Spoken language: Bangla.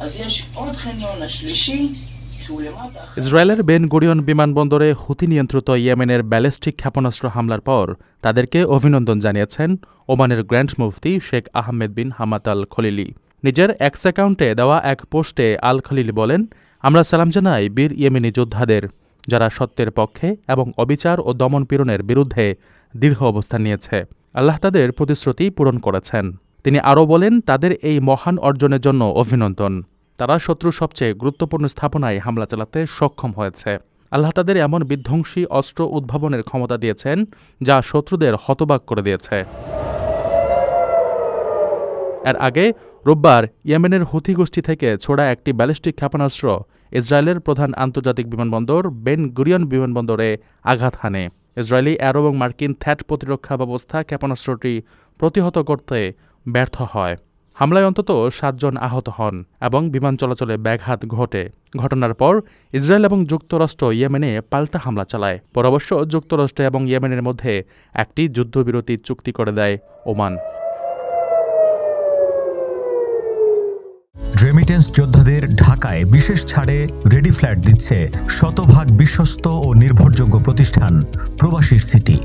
אז יש עוד חניון השלישי, שהוא למטה. ইসরায়েলের বেন গুরিয়ন বিমানবন্দরে হুতি নিয়ন্ত্রিত ইয়েমেনের ব্যালিস্টিক ক্ষেপণাস্ত্র হামলার পর তাদেরকে অভিনন্দন জানিয়েছেন ওমানের গ্র্যান্ড মুফতি Sheikh Ahmed bin Hamad al Khalili নিজের এক্স অ্যাকাউন্টে দেওয়া এক পোস্টে আল খলিলি বলেন আমরা সালাম জানাই বীর ইয়েমেনি যোদ্ধাদের যারা সত্যের পক্ষে এবং অবিচার ও দমনপীড়নের বিরুদ্ধে দৃঢ় অবস্থান নিয়েছে আল্লাহ তাদের প্রতিশ্রুতি পূরণ করেছেন তিনি আরও বলেন, তাদের এই মহান অর্জনের জন্য অভিনন্দন। তারা শত্রুর সবচেয়ে গুরুত্বপূর্ণ স্থাপনায় হামলা চালাতে সক্ষম হয়েছে। আল্লাহ তাদের এমন বিধ্বংসী অস্ত্র উদ্ভাবনের ক্ষমতা দিয়েছেন, যা শত্রুদের হতবাক করে দিয়েছে। এর আগে রোববার ইয়েমেনের হুথি গোষ্ঠী থেকে ছোড়া একটি ব্যালিস্টিক ক্ষেপণাস্ত্র ইসরায়েলের প্রধান আন্তর্জাতিক বিমানবন্দর বেন গুরিয়ন বিমানবন্দরে আঘাত হানে। ইসরায়েলি অ্যারো এবং মার্কিন থ্যাট প্রতিরক্ষা ব্যবস্থা ক্ষেপণাস্ত্রটি প্রতিহত করতে ব্যর্থ হয়। হামলায় অন্তত সাতজন আহত হন এবং বিমান চলাচলে ব্যাঘাত ঘটে। ঘটনার পর ইসরায়েল এবং যুক্তরাষ্ট্র ইয়েমেনে পাল্টা হামলা চালায়। পর অবশ্য যুক্তরাষ্ট্র এবং ইয়েমেনের মধ্যে একটি যুদ্ধবিরতি চুক্তি করে দেয় ওমান। রেমিটেন্স যোদ্ধাদের ঢাকায় বিশেষ ছাড়ে রেডি ফ্ল্যাট দিচ্ছে শতভাগ বিশ্বস্ত ও নির্ভরযোগ্য প্রতিষ্ঠান প্রবাসীর সিটি।